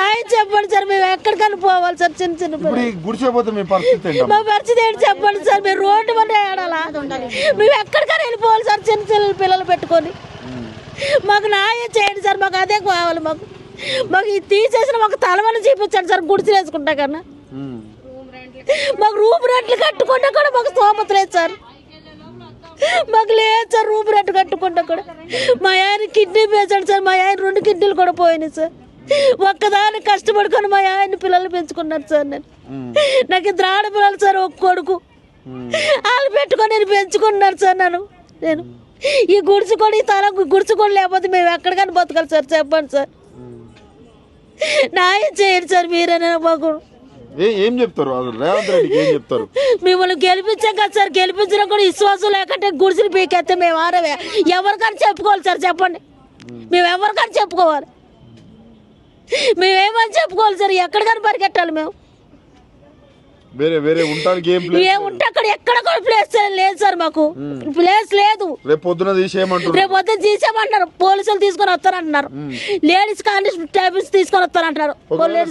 నాయన చెప్పండి సార్ మేము ఎక్కడికైనా పోవాలి సార్ చిన్న చిన్న ఇప్పుడు పిల్లలు. ఈ గుడిసే పోతే మీ పరిస్థితి మా పరిస్థితి ఏంటి చెప్పండి సార్ మీరు రోడ్డు మీద ఏడాలా? మేము ఎక్కడికైనా వెళ్ళిపోవాలి సార్ చిన్న చిన్న పిల్లలు పెట్టుకొని. మాకు న్యాయం చేయండి సార్ మాకు అదే కావాలి మాకు. మాకు ఇది తీసేసిన మాకు తలవని చూపించండి సార్ గుడిసి వేసుకుంటా కన్నా. మాకు రూపు రెట్లు కట్టుకుంటే కూడా మాకు స్తోమత లేదు సార్. మాకు లేదు సార్ రూపు రెట్టు కట్టుకుంటా కూడా. మా ఆయన కిడ్నీ పేసాడు సార్ మా ఆయన రెండు కిడ్నీలు కూడా పోయినాయి సార్. ఒక్కదాన్ని కష్టపడుకొని మా ఆయన పిల్లలు పెంచుకున్నారు సార్ నేను. నాకు ఇద్దరు ఆడపిల్లలు సార్ ఒక కొడుకు. వాళ్ళు పెట్టుకొని నేను పెంచుకున్నాను సార్ నన్ను. నేను. ఈ గుడిసుకొని తల గుడిసుకొని లేకపోతే మేము ఎక్కడికైనా బతకాలి సార్ చెప్పండి సార్. న్యాయం చేయండి సార్ మీరైనా మాకు. ఏ చెప్తారు అసలు రేవంత్ రెడ్డికి ఏం చెప్తారు? మిమ్మల్ని గెలిపించాం కదా సార్ గెలిపించడం కూడా విశ్వాసం లేకుంటే గుడిసెలు పీకెత్తే మేము ఆరవే ఎవరికని చెప్పుకోవాలి సార్ చెప్పండి. మేము ఎవరికని చెప్పుకోవాలి. మేమేమని చెప్పుకోవాలి సార్? ఎక్కడికని పరిగెట్టాలి మేము. వేరే వేరే ఉండడానికి ఏం ప్లేస్ ఏ ఉంటే అక్కడ ఎక్కడ కూడా ప్లేస్ లేదు సార్ మాకు. ప్లేస్ లేదు. రేపు పొద్దున తీసేయమంటారు రేపు వద్ద తీసేయమంటారు పోలీసులు తీసుకొని వస్తారంటున్నారు. లేడీస్ కానిస్టేబుల్స్ తీసుకొని వస్తారంటున్నారు.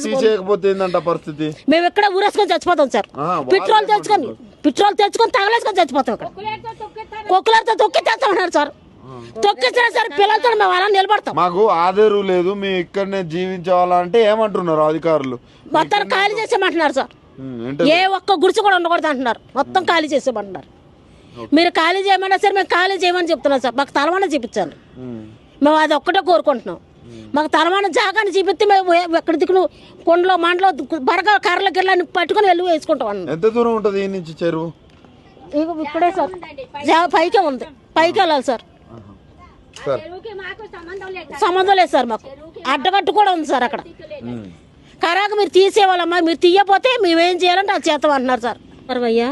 తీసేయకపోతే ఏందంట పరిస్థితి? మేము ఎక్కడ ఊరేసుకొని చచ్చిపోతాం సార్. పెట్రోల్ తెచ్చుకొని పెట్రోల్ తెచ్చుకొని తగలేసుకొని చచ్చిపోతాం ఇక్కడ. కుక్కలతో తొక్కి తెస్తామన్నారు సార్. తొక్కిచ్చినా సరే పిల్లలతో మేము అలా నిలబడతాం. మాకు ఆధారు లేదు మేము ఇక్కడనే జీవించాలంటే ఏమంటున్నారు అధికారులు? మొత్తం ఖాళీ చేసేయమంటున్నారు సార్. ఏ ఒక్క గుడిసె కూడా ఉండకూడదు అంటున్నారు. మొత్తం ఖాళీ చేసేయమంటున్నారు. మీరు ఖాళీ చేయమన్నా సరే మేము ఖాళీ చేయమని చెప్తున్నాం సార్. మాకు తలవన చూపించాలి. మేము అది ఒక్కటే కోరుకుంటున్నాం. మాకు తలవన జాగాని చూపిస్తే మేము ఎక్కడ దిక్కును కొండలో మండలో బరగా కర్రల గిర్లని పట్టుకొని వెళ్ళి వేసుకుంటాం ఎంత దూరం ఉంటుంది నుంచి చెరువు? ఇక ఇక్కడే సార్. పైకే ఉంది. పైకి వెళ్ళాలి సార్. సంబంధం లేదు సార్ మాకు. అడ్డగట్టు కూడా ఉంది సార్ అక్కడ. కరాకు మీరు తీసేవాళ్ళమ్మా మీరు తీయపోతే మేమేం చేయాలంటే అది చేస్తాం అంటున్నారు సార్. అయ్యా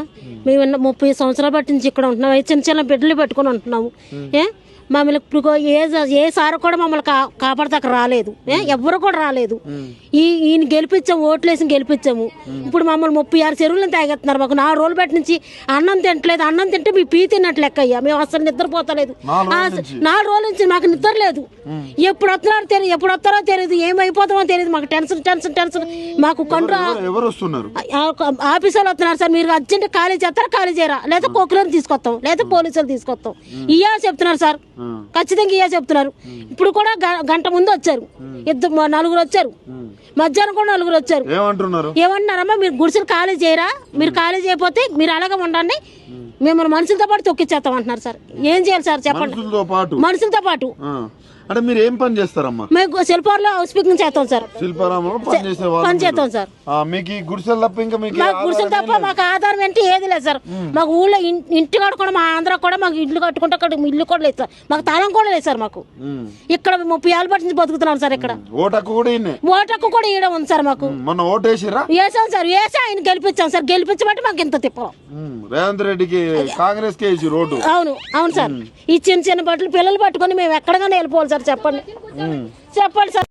మేము ముప్పై సంవత్సరాలు పట్టించి ఇక్కడ ఉంటున్నాం చిన్న చిన్న బిడ్డలు పెట్టుకొని ఉంటున్నాము. ఏ? మమ్మల్ని ఇప్పుడు ఏ ఏ సార్ కూడా మమ్మల్ని కా కాపాడతాక రాలేదు. ఏ ఎవ్వరు కూడా రాలేదు. ఈ ఈయన గెలిపించాము ఓట్లేసి గెలిపించాము ఇప్పుడు మమ్మల్ని ముప్పై ఆరు చెరువులను తాగెత్తున్నారు మాకు నాలుగు రోజుల బట్టి నుంచి అన్నం తింటలేదు అన్నం తింటే మీ పీ తిన్నట్లు లెక్క అయ్యా. మేము అసలు నిద్రపోతలేదు. నాలుగు రోజుల నుంచి? మాకు నిద్ర లేదు. ఎప్పుడు వస్తున్నారో తెలియదు ఎప్పుడు వస్తారో తెలియదు ఏమైపోతామో తెలియదు మాకు టెన్షన్ టెన్షన్ టెన్షన్. మాకు కండ్రు ఎవరు- ఎవరు వస్తున్నారు? ఆఫీస్ వాళ్ళు వస్తున్నారు సార్. మీరు అర్జెంట్ ఖాళీ చేస్తారా ఖాళీ చేయరా? లేదా కోకులను తీసుకొస్తాం లేదా పోలీసులు తీసుకొస్తాం. ఇయ్యా చెప్తున్నారు సార్. ఖచ్చితంగా ఇయ్యా చెప్తున్నారు. ఇప్పుడు కూడా గంట ముందు వచ్చారు. ఇద్దరు నలుగురు వచ్చారు. మధ్యాహ్నం కూడా నలుగురు వచ్చారు. ఏమంటున్నారు? ఏమన్నారమ్మా మీరు గుడిసెలు ఖాళీ చేయరా? మీరు ఖాళీ చేయకపోతే మీరు అలాగే ఉండండి. మిమ్మల్ని మనుషులతో పాటు తొక్కిచ్చేస్తాం అంటున్నారు సార్. ఏం చేయాలి సార్ చెప్పండి. మనుషులతో పాటు? అంటే మీరు ఏం పని చేస్తారమ్మా? మేము శిల్పాల్లో హౌస్ పికింగ్ చేస్తాం సార్. శిల్పారామంలో పని చేసే పని. చేస్తాం సార్. ఆ, మీకు గుడిసెలు తప్ప ఇంకా మీకు మాకు గుడిసెలు తప్ప మాకు ఆధారం ఏంటి ఏది లేదు సార్. మాకు ఊళ్ళో ఇంటి కాడ కూడా మా ఆంధ్ర కూడా మాకు ఇల్లు కట్టుకుంటే అక్కడ ఇల్లు కూడా లేదు సార్. మాకు తలం కూడా లేదు సార్ మాకు. ఇక్కడ ముప్పై ఏళ్ళ బట్టి నుంచి బతుకుతున్నాం సార్ ఇక్కడ. ఓటు హక్కు కూడా ఇన్నే ఓటకు కూడా ఈడ ఉంది సార్ మాకు. మొన్న ఓటు వేసిరా వేసాం సార్. వేసి ఆయన గెలిపించాం సార్. గెలిపించబట్టి మాకు ఇంత తిప్పం రేవంత్ రెడ్డికి కాంగ్రెస్ కే రోడ్డు. అవును అవును సార్. ఈ చిన్న చిన్న బట్టలు పిల్లలు పట్టుకొని మేము ఎక్కడికైనా వెళ్ళిపోవాలి సార్ చెప్పండి చెప్పండి సార్.